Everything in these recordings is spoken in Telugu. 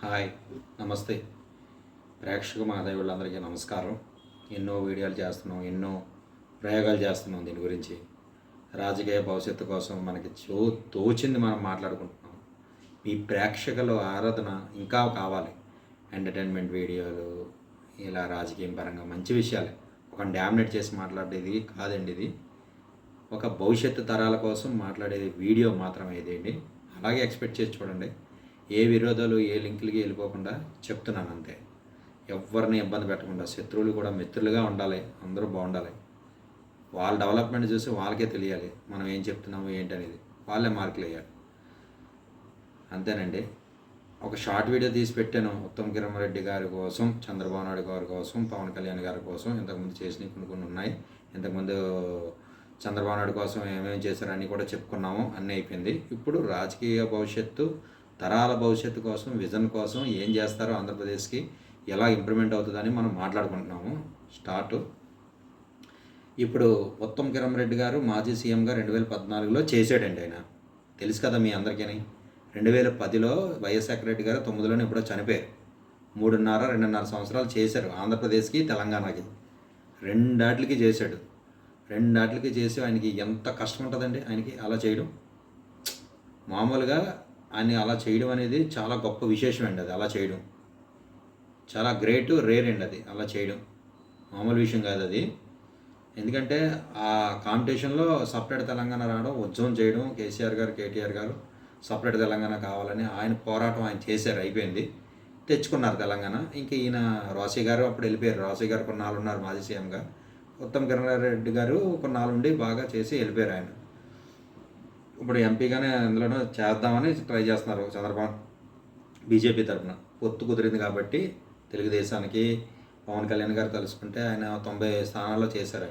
హాయ్ నమస్తే. ప్రేక్షక మాధవులందరికీ నమస్కారం. ఎన్నో వీడియోలు చేస్తున్నాం ఎన్నో ప్రయోగాలు చేస్తున్నాం దీని గురించి. రాజకీయ భవిష్యత్తు కోసం మనకి చో తోచింది మనం మాట్లాడుకుంటున్నాం. మీ ప్రేక్షకుల ఆరాధన ఇంకా కావాలి. ఎంటర్టైన్మెంట్ వీడియోలు ఇలా రాజకీయం పరంగా మంచి విషయాలే. ఒక డామినేట్ చేసి మాట్లాడేది కాదండి ఇది. ఒక భవిష్యత్తు తరాల కోసం మాట్లాడేది వీడియో మాత్రమే ఇదేంటి అలాగే ఎక్స్పెక్ట్ చేసి చూడండి. ఏ విరోధాలు ఏ లింకులకి వెళ్ళిపోకుండా చెప్తున్నాను అంతే. ఎవరిని ఇబ్బంది పెట్టకుండా శత్రువులు కూడా మిత్రులుగా ఉండాలి అందరూ బాగుండాలి. వాళ్ళ డెవలప్మెంట్ చూసి వాళ్ళకే తెలియాలి మనం ఏం చెప్తున్నాము ఏంటనేది. వాళ్ళే మార్కులు వేయాలి. అంతేనండి. ఒక షార్ట్ వీడియో తీసి పెట్టాను ఉత్తమ్ కిరణ్ రెడ్డి గారి కోసం చంద్రబాబు నాయుడు గారి కోసం పవన్ కళ్యాణ్ గారి కోసం. ఇంతకుముందు చేసినవి కొన్ని కొన్ని ఉన్నాయి. ఇంతకుముందు చంద్రబాబు నాయుడు కోసం ఏమేమి చేశారని కూడా చెప్పుకున్నాము. అన్నీ అయిపోయింది. ఇప్పుడు రాజకీయ భవిష్యత్తు తరాల భవిష్యత్తు కోసం విజన్ కోసం ఏం చేస్తారో ఆంధ్రప్రదేశ్కి ఎలా ఇంప్రూవ్మెంట్ అవుతుందని మనం మాట్లాడుకుంటున్నాము. స్టార్ట్. ఇప్పుడు ఉత్తమ్ కిరణ్ రెడ్డి గారు మాజీ సీఎంగా రెండు వేల పద్నాలుగులో చేసాడండి ఆయన. తెలుసు కదా మీ అందరికీ రెండు వేల పదిలో వైఎస్ఆర్ రెడ్డి గారు తొమ్మిదిలోనే ఎప్పుడో చనిపోయారు. మూడున్నర రెండున్నర సంవత్సరాలు చేశారు ఆంధ్రప్రదేశ్కి తెలంగాణకి. రెండాట్లకి చేశాడు. రెండాట్లకి చేసి ఆయనకి ఎంత కష్టం ఉంటుందండి ఆయనకి అలా చేయడం? మామూలుగా అని అలా చేయడం అనేది చాలా గొప్ప విశేషం అండి అది అలా చేయడం. చాలా గ్రేట్ రేర్ అండి అది అలా చేయడం. మామూలు విషయం కాదు అది. ఎందుకంటే ఆ కాంపిటీషన్లో సపరేట్ తెలంగాణ రావడం ఉద్యమం చేయడం కేసీఆర్ గారు కేటీఆర్ గారు సపరేట్ తెలంగాణ కావాలని ఆయన పోరాటం ఆయన చేశారు అయిపోయింది. తెచ్చుకున్నారు తెలంగాణ. ఇంకా ఈయన రాశి గారు అప్పుడు వెళ్ళిపోయారు. రాశి గారు కొన్నాళ్ళు ఉన్నారు మాజీ సీఎంగా. ఉత్తమ్ కిరణ్ రెడ్డి గారు కొన్నాళ్ళు ఉండి బాగా చేసి వెళ్ళిపోయారు ఆయన. ఇప్పుడు ఎంపీగానే అందులోనూ చేద్దామని ట్రై చేస్తున్నారు చంద్రబాబు. బీజేపీ తరఫున పొత్తు కుదిరింది కాబట్టి తెలుగుదేశానికి పవన్ కళ్యాణ్ గారు తలుసుకుంటే ఆయన తొంభై స్థానాల్లో చేశారు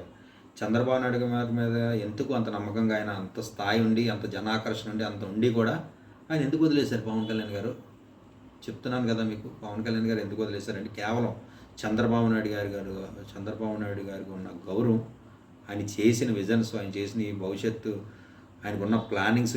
చంద్రబాబు నాయుడు గారి మీద ఎందుకు అంత నమ్మకంగా ఆయన అంత స్థాయి ఉండి అంత జనాకర్షణ ఉండి అంత ఉండి కూడా ఆయన ఎందుకు వదిలేశారు పవన్ కళ్యాణ్ గారు? చెప్తున్నాను కదా మీకు పవన్ కళ్యాణ్ గారు ఎందుకు వదిలేశారంటే కేవలం చంద్రబాబు నాయుడు గారి గారు చంద్రబాబు నాయుడు గారికి ఉన్న గౌరవం ఆయన చేసిన విజన్స్ ఆయన చేసిన ఈ భవిష్యత్తు ఆయనకున్న ప్లానింగ్స్